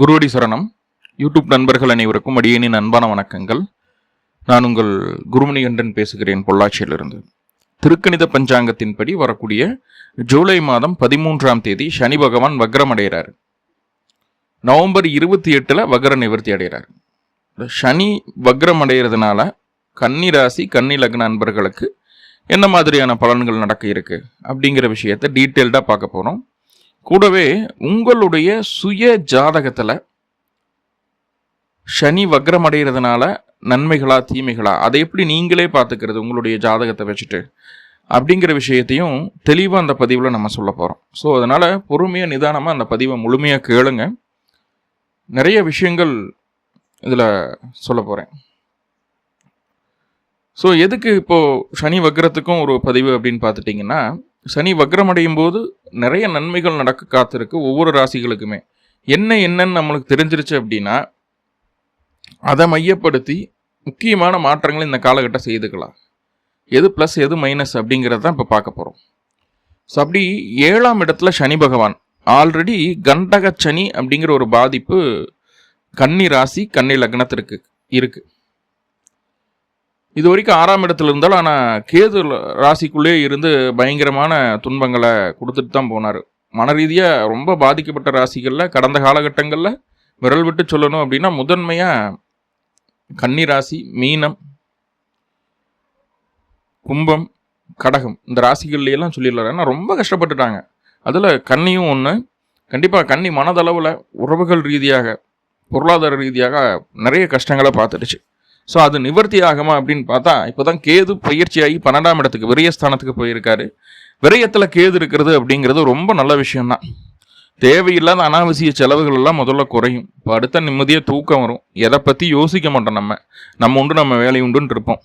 குருவடி சரணம். யூடியூப் நண்பர்கள் அனைவருக்கும் அடியேனின் அன்பான வணக்கங்கள். நான் உங்கள் குருமணிகண்டன் பேசுகிறேன் பொள்ளாச்சியிலிருந்து. திருக்கணித பஞ்சாங்கத்தின்படி வரக்கூடிய ஜூலை மாதம் பதிமூன்றாம் தேதி சனி பகவான் வக்ரம் அடைகிறார். நவம்பர் இருபத்தி எட்டில் வக்ர நிவர்த்தி அடைகிறார். சனி வக்ரம் அடைகிறதுனால கன்னி ராசி கன்னி லக்ன நண்பர்களுக்கு என்ன மாதிரியான பலன்கள் நடக்க இருக்கு அப்படிங்கிற விஷயத்தை டீட்டெயில்டாக பார்க்க போகிறோம் கூடவே உங்களுடைய சுய ஜாதகத்தில் சனி வக்ரம் அடைகிறதுனால நன்மைகளா தீமைகளா அதை எப்படி நீங்களே பார்த்துக்கிறது உங்களுடைய ஜாதகத்தை வச்சுட்டு அப்படிங்கிற விஷயத்தையும் தெளிவாக அந்த பதிவில் நம்ம சொல்ல போகிறோம் ஸோ அதனால் பொறுமையாக நிதானமாக அந்த பதிவை முழுமையாக கேளுங்க. நிறைய விஷயங்கள் இதில் சொல்ல போகிறேன் ஸோ எதுக்கு இப்போது சனி வக்ரத்துக்கும் ஒரு பதிவு அப்படின்னு பார்த்துட்டிங்கன்னா சனி வக்ரம் அடையும் போது நிறைய நன்மைகள் நடக்க காத்திருக்கு ஒவ்வொரு ராசிகளுக்குமே. என்ன என்னன்னு நம்மளுக்கு தெரிஞ்சிருச்சு அப்படின்னா அதை மையப்படுத்தி முக்கியமான மாற்றங்களை இந்த காலகட்டம் செய்துக்கலாம். எது ப்ளஸ் எது மைனஸ் அப்படிங்கிறத தான் இப்போ பார்க்க போகிறோம் ஸோ அப்படி ஏழாம் இடத்துல சனி பகவான். ஆல்ரெடி கண்டக சனி அப்படிங்கிற ஒரு பாதிப்பு கன்னி ராசி கன்னி லக்னத்திற்கு இருக்குது இது வரைக்கும் ஆறாம் இடத்துல இருந்தாலும் ஆனால் கேது ராசிக்குள்ளே இருந்து பயங்கரமான துன்பங்களை கொடுத்துட்டு தான் போனார். மன ரீதியாக ரொம்ப பாதிக்கப்பட்ட ராசிகளில் கடந்த காலகட்டங்களில் விரல் விட்டு சொல்லணும் அப்படின்னா முதன்மையாக கன்னி ராசி மீனம் கும்பம் கடகம். இந்த ராசிகள்ல சொல்லிடலாம் ஏன்னா ரொம்ப கஷ்டப்பட்டுட்டாங்க. அதில் கன்னியும் ஒன்று கண்டிப்பாக கன்னி மனதளவில் உறவுகள் ரீதியாக பொருளாதார ரீதியாக நிறைய கஷ்டங்களை பார்த்துடுச்சு. ஸோ அது நிவர்த்தி ஆகுமா அப்படின்னு பார்த்தா இப்போ தான் கேது பயிற்சியாகி பன்னெண்டாம் இடத்துக்கு விரயஸ்தானத்துக்கு போயிருக்காரு. விரயத்தில் கேது இருக்கிறது அப்படிங்கிறது ரொம்ப நல்ல விஷயம்தான். தேவையில்லாத அனாவசிய செலவுகள் எல்லாம் முதல்ல குறையும். இப்போ அடுத்த நிம்மதியாக தூக்கம் வரும். எதை பற்றி யோசிக்க மாட்டோம் நம்ம. நம்ம உண்டு நம்ம வேலை உண்டுன்னு இருப்போம்.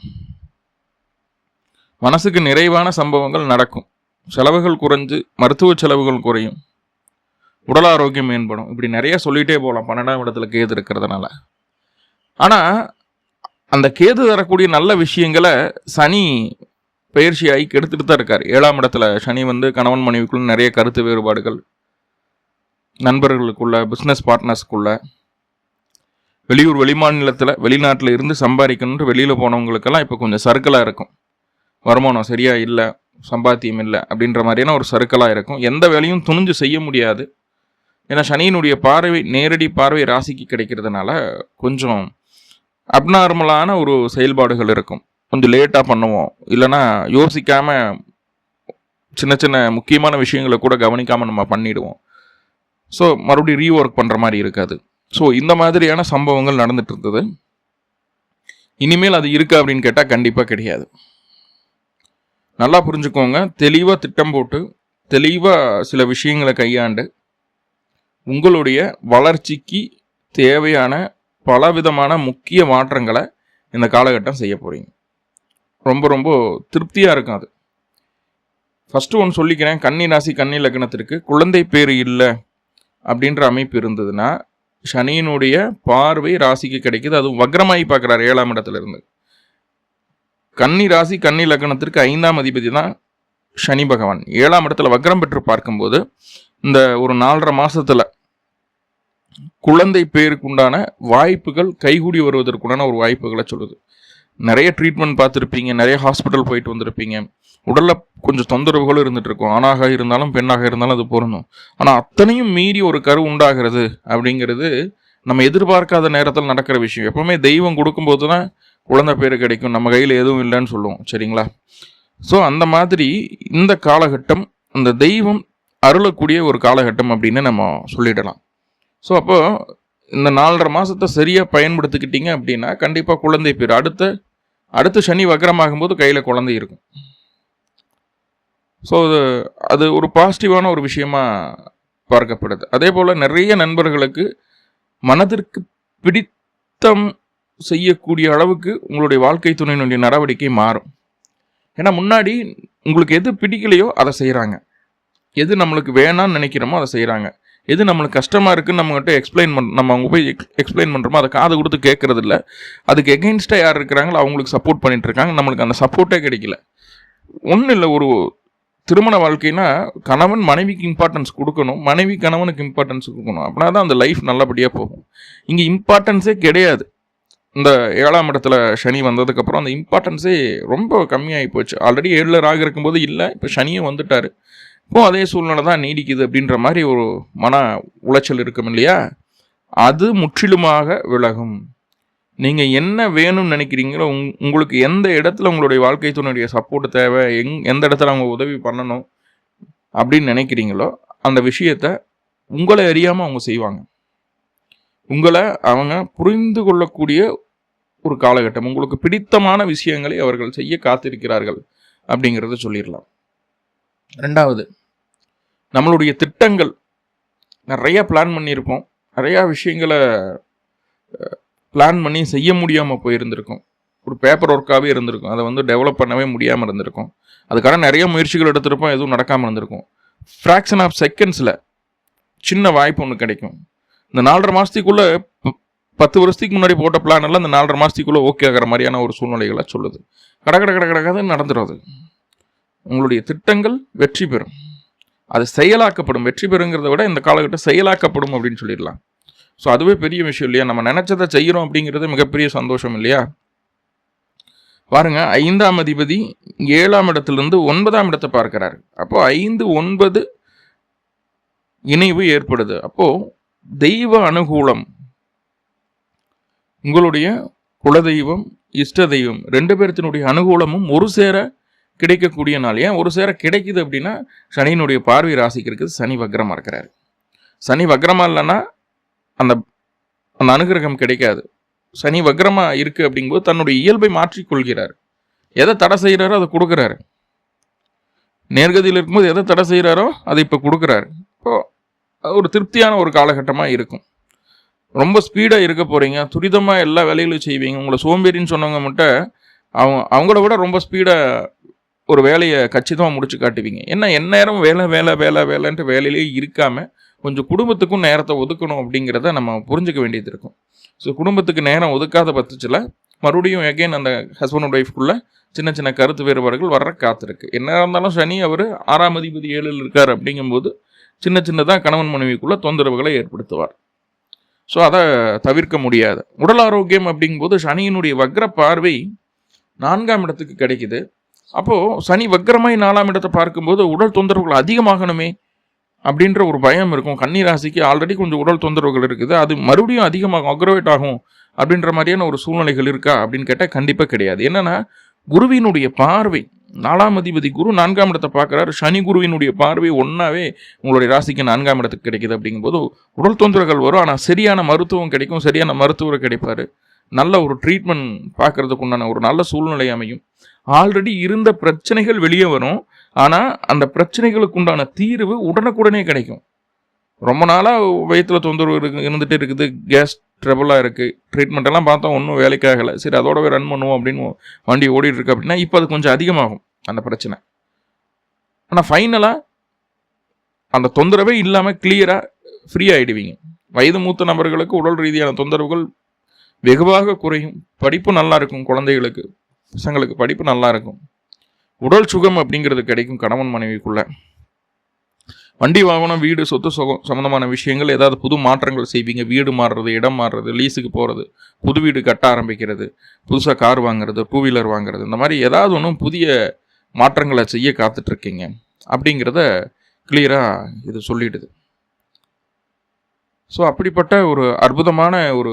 மனசுக்கு நிறைவான சம்பவங்கள் நடக்கும். செலவுகள் குறைஞ்சு மருத்துவ செலவுகள் குறையும். உடல் ஆரோக்கியம் மேம்படும். இப்படி நிறைய சொல்லிகிட்டே போகலாம் பன்னெண்டாம் இடத்துல கேது இருக்கிறதுனால. ஆனால் அந்த கேது தரக்கூடிய நல்ல விஷயங்களை சனி பயிற்சியாகி கெடுத்துட்டு தான் இருக்கார். ஏழாம் இடத்துல சனி வந்து கணவன் மனைவிக்குள்ள நிறைய கருத்து வேறுபாடுகள் நண்பர்களுக்குள்ள பிஸ்னஸ் பார்ட்னர்ஸ்க்குள்ள வெளியூர் வெளிமாநிலத்தில் வெளிநாட்டில் இருந்து சம்பாதிக்கணுன்ட்டு வெளியில் போனவங்களுக்கெல்லாம் இப்போ கொஞ்சம் சர்க்கிளாக இருக்கும். வருமானம் சரியாக இல்லை சம்பாத்தியம் இல்லை அப்படின்ற மாதிரியான ஒரு சர்க்கிளாக இருக்கும். எந்த வேலையும் துணிஞ்சு செய்ய முடியாது. ஏன்னா சனியினுடைய பார்வை நேரடி பார்வை ராசிக்கு கிடைக்கிறதுனால கொஞ்சம் அப்நார்மலான ஒரு செயல்பாடுகள் இருக்கும். கொஞ்சம் லேட்டாக பண்ணுவோம். இல்லைன்னா யோசிக்காமல் சின்ன சின்ன முக்கியமான விஷயங்களை கூட கவனிக்காமல் நம்ம பண்ணிடுவோம். ஸோ மறுபடியும் ரீஒர்க் பண்ணுற மாதிரி இருக்காது. ஸோ இந்த மாதிரியான சம்பவங்கள் நடந்துட்டு இருந்தது. இனிமேல் அது இருக்கா அப்படின்னு கேட்டால் கண்டிப்பாக கிடையாது. நல்லா புரிஞ்சுக்கோங்க. தெளிவாக திட்டம் போட்டு தெளிவாக சில விஷயங்களை கையாண்டு உங்களுடைய வளர்ச்சிக்கு தேவையான பலவிதமான முக்கிய மாற்றங்களை இந்த காலகட்டம் செய்ய போகிறீங்க ரொம்ப ரொம்ப திருப்தியாக இருக்கும் அது. ஃபஸ்ட்டு ஒன்று சொல்லிக்கிறேன். கன்னி ராசி கன்னி லக்னத்திற்கு குழந்தை பேர் இல்லை அப்படின்ற அமைப்பு இருந்ததுன்னா சனியினுடைய பார்வை ராசிக்கு கிடைக்குது. அதுவும் வக்ரமாகி பார்க்குறாரு ஏழாம் இடத்துல இருந்து. கன்னி ராசி கன்னி லக்னத்திற்கு ஐந்தாம் அதிபதி தான் சனி பகவான். ஏழாம் இடத்துல வக்ரம் பெற்று பார்க்கும்போது இந்த ஒரு நாலரை மாதத்தில் குழந்தை பேருக்கு உண்டான வாய்ப்புகள் கைகூடி வருவதற்குண்டான ஒரு வாய்ப்புகளை சொல்லுது. நிறைய ட்ரீட்மெண்ட் பார்த்துருப்பீங்க நிறைய ஹாஸ்பிட்டல் போயிட்டு வந்திருப்பீங்க. உடலில் கொஞ்சம் தொந்தரவுகளும் இருந்துட்டு இருக்கும். ஆணாக இருந்தாலும் பெண்ணாக இருந்தாலும் அது பொருந்தும். ஆனால் அத்தனையும் மீறி ஒரு கரு உண்டாகிறது அப்படிங்கிறது நம்ம எதிர்பார்க்காத நேரத்தில் நடக்கிற விஷயம். எப்பவுமே தெய்வம் கொடுக்கும்போது தான் குழந்தை பேர் கிடைக்கும். நம்ம கையில் எதுவும் இல்லைன்னு சொல்லுவோம். சரிங்களா? ஸோ அந்த மாதிரி இந்த காலகட்டம் அந்த தெய்வம் அருளக்கூடிய ஒரு காலகட்டம் அப்படின்னு நம்ம சொல்லிடலாம். ஸோ அப்போ இந்த நாலரை மாதத்தை சரியாக பயன்படுத்திக்கிட்டீங்க அப்படின்னா கண்டிப்பாக குழந்தை பேர். அடுத்த அடுத்த சனி வக்கரமாகும்போது கையில் குழந்தை இருக்கும். ஸோ அது அது ஒரு பாசிட்டிவான ஒரு விஷயமாக பார்க்கப்படுது. அதே போல் நிறைய நண்பர்களுக்கு மனதிற்கு பிடித்தம் செய்யக்கூடிய அளவுக்கு உங்களுடைய வாழ்க்கை துணையினுடைய நடவடிக்கை மாறும். ஏன்னா முன்னாடி உங்களுக்கு எது பிடிக்கலையோ அதை செய்கிறாங்க எது நம்மளுக்கு வேணாம்னு நினைக்கிறோமோ அதை செய்கிறாங்க எது நம்மளுக்கு கஷ்டமாக இருக்குன்னு நம்மகிட்ட எக்ஸ்பிளைன் பண் நம்ம அவங்க போய் எக்ஸ்பிளைன் பண்ணுறோமோ அதை காது கொடுத்து கேட்குறதில்ல அதுக்கு எகெயின்ஸ்டாக யார் இருக்கிறாங்களோ அவங்களுக்கு சப்போர்ட் பண்ணிட்டு இருக்காங்க. நம்மளுக்கு அந்த சப்போர்ட்டே கிடைக்கல. ஒன்றும் இல்லை ஒரு திருமண வாழ்க்கைனா கணவன் மனைவிக்கு இம்பார்ட்டன்ஸ் கொடுக்கணும். மனைவி கணவனுக்கு இம்பார்ட்டன்ஸ் கொடுக்கணும். அப்படின்னா தான் அந்த லைஃப் நல்லபடியாக போகும். இங்கே இம்பார்ட்டன்ஸே கிடையாது. இந்த ஏழாம் இடத்துல சனி வந்ததுக்கப்புறம் அந்த இம்பார்ட்டன்ஸே ரொம்ப கம்மியாகி போச்சு. ஆல்ரெடி ஏழில் ராக இருக்கும்போது இல்லை இப்போ சனியும் வந்துட்டார். இப்போ அதே சூழ்நிலை தான் நீடிக்குது அப்படின்ற மாதிரி ஒரு மன உளைச்சல் இருக்கும் இல்லையா? அது முற்றிலுமாக விலகும். நீங்கள் என்ன வேணும்னு நினைக்கிறீங்களோ உங் உங்களுக்கு எந்த இடத்துல உங்களுடைய வாழ்க்கை துணையுடைய சப்போர்ட் தேவை எங் எந்த இடத்துல அவங்க உதவி பண்ணணும் அப்படின்னு நினைக்கிறீங்களோ அந்த விஷயத்த உங்களை அறியாமல் அவங்க செய்வாங்க. உங்களை அவங்க புரிந்து கொள்ளக்கூடிய ஒரு காலகட்டம் உங்களுக்கு பிடித்தமான விஷயங்களை அவர்கள் செய்ய காத்திருக்கிறார்கள் அப்படிங்கிறத சொல்லிடலாம். ரெண்டாவது நம்மளுடைய திட்டங்கள். நிறையா பிளான் பண்ணியிருப்போம் நிறையா விஷயங்களை பிளான் பண்ணி செய்ய முடியாமல் போயிருந்திருக்கும். ஒரு பேப்பர் ஒர்க்காகவே இருந்திருக்கும். அதை வந்து டெவலப் பண்ணவே முடியாமல் இருந்திருக்கும். அதுக்கான நிறைய முயற்சிகள் எடுத்திருப்போம். எதுவும் நடக்காமல் இருந்திருக்கும். ஃப்ராக்ஷன் ஆஃப் செகண்ட்ஸில் சின்ன வாய்ப்பு ஒன்று கிடைக்கும். இந்த நாலரை மாதத்துக்குள்ளே பத்து வருஷத்துக்கு முன்னாடி போட்ட பிளான் எல்லாம் இந்த நாலரை மாதத்துக்குள்ளே ஓகே ஆகிற மாதிரியான ஒரு சூழ்நிலைகளை சொல்லுது. கடை கட கடை கடக்காது நடந்துடும் அது உங்களுடைய திட்டங்கள் வெற்றி பெறும். அது செயலாக்கப்படும். வெற்றி பெறுங்கிறத விட இந்த காலகட்டம் செயலாக்கப்படும் அப்படின்னு சொல்லிடலாம். ஸோ அதுவே பெரிய விஷயம் இல்லையா? நம்ம நினச்சதை செய்கிறோம் அப்படிங்கிறது மிகப்பெரிய சந்தோஷம் இல்லையா? பாருங்க ஐந்தாம் அதிபதி ஏழாம் இடத்திலிருந்து ஒன்பதாம் இடத்தை பார்க்கிறார். அப்போ ஐந்து ஒன்பது இணைவு ஏற்படுது. அப்போ தெய்வ அனுகூலம் உங்களுடைய குலதெய்வம் இஷ்ட தெய்வம் ரெண்டு பேர்த்தினுடைய அனுகூலமும் ஒரு சேர கிடைக்கக்கூடிய நாள். ஏன்? ஒரு சேர கிடைக்குது அப்படின்னா சனியினுடைய பார்வை ராசிக்கு இருக்குது சனி வக்ரமாக இருக்கிறாரு. சனி வக்ரமாக இல்லைன்னா அந்த அந்த அனுகிரகம் கிடைக்காது. சனி வக்ரமாக இருக்குது அப்படிங்கும்போது தன்னுடைய இயல்பை மாற்றிக்கொள்கிறார் எதை தடை செய்கிறாரோ அதை கொடுக்குறாரு. நேர்கதியில் இருக்கும்போது எதை தடை செய்கிறாரோ அதை இப்போ கொடுக்குறாரு. இப்போ ஒரு திருப்தியான ஒரு காலகட்டமாக இருக்கும். ரொம்ப ஸ்பீடாக இருக்க போகிறீங்க துரிதமாக எல்லா வேலைகளும் செய்வீங்க. உங்களை சோம்பேறின்னு சொன்னவங்க மட்டும் அவங்க அவங்கள விட ரொம்ப ஸ்பீடாக ஒரு வேலையை கச்சிதமாக முடிச்சு காட்டுவீங்க. என்ன எந்நேரம் வேலை வேலை வேலை வேலைன்ட்டு வேலையிலேயே இருக்காமல் கொஞ்சம் குடும்பத்துக்கும் நேரத்தை ஒதுக்கணும் அப்படிங்கிறத நம்ம புரிஞ்சுக்க வேண்டியது இருக்கும். ஸோ குடும்பத்துக்கு நேரம் ஒதுக்காத பட்சத்தில் மறுபடியும் எகைன் அந்த ஹஸ்பண்ட் அண்ட் ஒய்ஃப்குள்ளே சின்ன சின்ன கருத்து வேறுபாடுகள் வர்ற காத்திருக்கு என்ன இருந்தாலும் சனி அவர் ஆறாம் அதிபதி ஏழில் இருக்கார் அப்படிங்கும்போது சின்ன சின்னதாக கணவன் மனைவிக்குள்ளே தொந்தரவுகளை ஏற்படுத்துவார். ஸோ அதை தவிர்க்க முடியாது. உடல் ஆரோக்கியம் அப்படிங்கும்போது சனியினுடைய வக்ர பார்வை நான்காம் இடத்துக்கு கிடைக்குது. அப்போது சனி வக்கரமாய் நாலாம் இடத்தை பார்க்கும்போது உடல் தொந்தரவுகள் அதிகமாகணுமே அப்படின்ற ஒரு பயம் இருக்கும். கன்னி ராசிக்கு ஆல்ரெடி கொஞ்சம் உடல் தொந்தரவுகள் இருக்குது. அது மறுபடியும் அதிகமாகும் அக்ரவேட் ஆகும் அப்படின்ற மாதிரியான ஒரு சூழ்நிலைகள் இருக்கா அப்படின்னு கேட்டால் கண்டிப்பாக கிடையாது. என்னென்னா குருவினுடைய பார்வை நாலாம் அதிபதி குரு நான்காம் இடத்தை பார்க்குறாரு. சனி குருவினுடைய பார்வை ஒன்றாவே உங்களுடைய ராசிக்கு நான்காம் இடத்துக்கு கிடைக்குது அப்படிங்கும்போது உடல் தொந்தரவுகள் வரும். ஆனால் சரியான மருத்துவம் கிடைக்கும் சரியான மருத்துவர் கிடைப்பார். நல்ல ஒரு ட்ரீட்மெண்ட் பார்க்கறதுக்கு உண்டான ஒரு நல்ல சூழ்நிலை அமையும். ஆல்ரெடி இருந்த பிரச்சனைகள் வெளியே வரும். ஆனால் அந்த பிரச்சனைகளுக்கு உண்டான தீர்வு உடனுக்குடனே கிடைக்கும். ரொம்ப நாளாக வயிற்றில் தொந்தரவு இருக்கு இருந்துகிட்டே இருக்குது கேஸ் ட்ரபிளாக இருக்குது ட்ரீட்மெண்ட் எல்லாம் பார்த்தா ஒன்றும் வேலைக்காகலை சரி அதோடவே ரன் பண்ணுவோம் அப்படின்னு வண்டி ஓடிட்டுருக்கு அப்படின்னா இப்போ அது கொஞ்சம் அதிகமாகும் அந்த பிரச்சனை. ஆனால் ஃபைனலாக அந்த தொந்தரவே இல்லாமல் கிளியராக ஃப்ரீ ஆகிடுவீங்க வயது மூத்த நபர்களுக்கு உடல் ரீதியான தொந்தரவுகள் வெகுவாக குறையும். படிப்பு நல்லா இருக்கும் குழந்தைகளுக்கு. பசங்களுக்கு படிப்பு நல்லா இருக்கும் உடல் சுகம் அப்படிங்கிறது கிடைக்கும் கணவன் மனைவிக்குள்ள. வண்டி வாகனம் வீடு சொத்து சுகம் சம்மந்தமான விஷயங்கள் ஏதாவது புது மாற்றங்கள் செய்வீங்க. வீடு மாறுறது இடம் மாறுறது லீஸுக்கு போகிறது புது வீடு கட்ட ஆரம்பிக்கிறது புதுசாக கார் வாங்குறது டூ வீலர் வாங்குறது இந்த மாதிரி ஏதாவது ஒன்றும் புதிய மாற்றங்களை செய்ய காத்துட்ருக்கீங்க அப்படிங்கிறத கிளியராக இது சொல்லிடுது. ஸோ அப்படிப்பட்ட ஒரு அற்புதமான ஒரு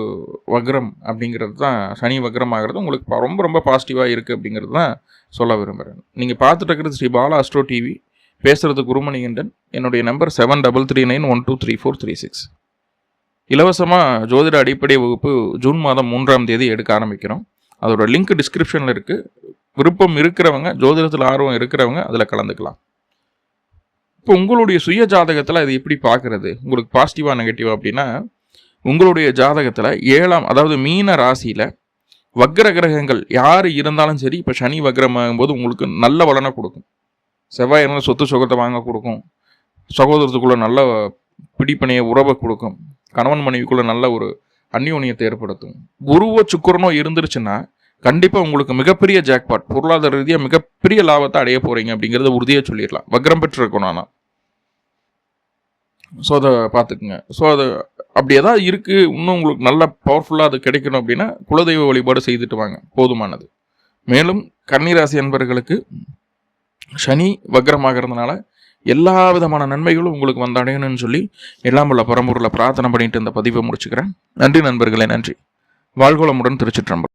வக்ரம் அப்படிங்கிறது தான் சனி வக்ரம் ஆகிறது உங்களுக்கு ரொம்ப ரொம்ப பாசிட்டிவாக இருக்குது அப்படிங்கிறது தான் சொல்ல விரும்புகிறேன் நீங்கள் பார்த்துட்டு இருக்கிறது ஸ்ரீ பாலா அஸ்ட்ரோ டிவி பேசுகிறது குருமணிகண்டன். என்னுடைய number seven double three nine one two three four three six இலவசமாக ஜோதிட அடிப்படை வகுப்பு ஜூன் மாதம் மூன்றாம் தேதி எடுக்க ஆரம்பிக்கிறோம். அதோட லிங்க் டிஸ்கிரிப்ஷனில் இருக்குது விருப்பம் இருக்கிறவங்க ஜோதிடத்தில் ஆர்வம் இருக்கிறவங்க அதில் கலந்துக்கலாம். இப்போ உங்களுடைய சுய ஜாதகத்தில் அது எப்படி பார்க்குறது? உங்களுக்கு பாசிட்டிவாக நெகட்டிவாக அப்படின்னா உங்களுடைய ஜாதகத்தில் ஏழாம் அதாவது மீன ராசியில் வக்ர கிரகங்கள் யார் இருந்தாலும் சரி இப்போ சனி வக்ரமாகும் போது உங்களுக்கு நல்ல பலனை கொடுக்கும். செவ்வாய் இருந்தால் சொத்து சுகத்தை வாங்க கொடுக்கும். சகோதரத்துக்குள்ளே நல்ல பிடிப்பனைய உறவை கொடுக்கும். கணவன் மனைவிக்குள்ளே நல்ல ஒரு அந்யோன்யத்தை ஏற்படுத்தும். குருவோ சுக்கரனோ இருந்துருச்சுன்னா கண்டிப்பாக உங்களுக்கு மிகப்பெரிய ஜாக்பாட் பொருளாதார ரீதியாக மிகப்பெரிய லாபத்தை அடைய போகிறீங்க அப்படிங்கிறத உறுதியாக சொல்லிடலாம். வக்ரம் பெற்றிருக்கணும் ஆனால் ஸோ அதை பார்த்துக்குங்க. ஸோ அது அப்படி எதாவது இருக்குது இன்னும் உங்களுக்கு நல்ல பவர்ஃபுல்லாக அது கிடைக்கணும் அப்படின்னா குலதெய்வ வழிபாடு செய்துட்டு வாங்க போதுமானது. மேலும் கன்னிராசி அன்பர்களுக்கு சனி வக்ரமாகிறதுனால எல்லா விதமான நன்மைகளும் உங்களுக்கு வந்தடையணும்னு சொல்லி எல்லாம் உள்ள பரம்பூரில் பிரார்த்தனை பண்ணிட்டு இந்த பதிவை முடிச்சுக்கிறேன். நன்றி நண்பர்களே நன்றி. வாழ்கோளமுடன் திருச்சிற்றம்பலம்.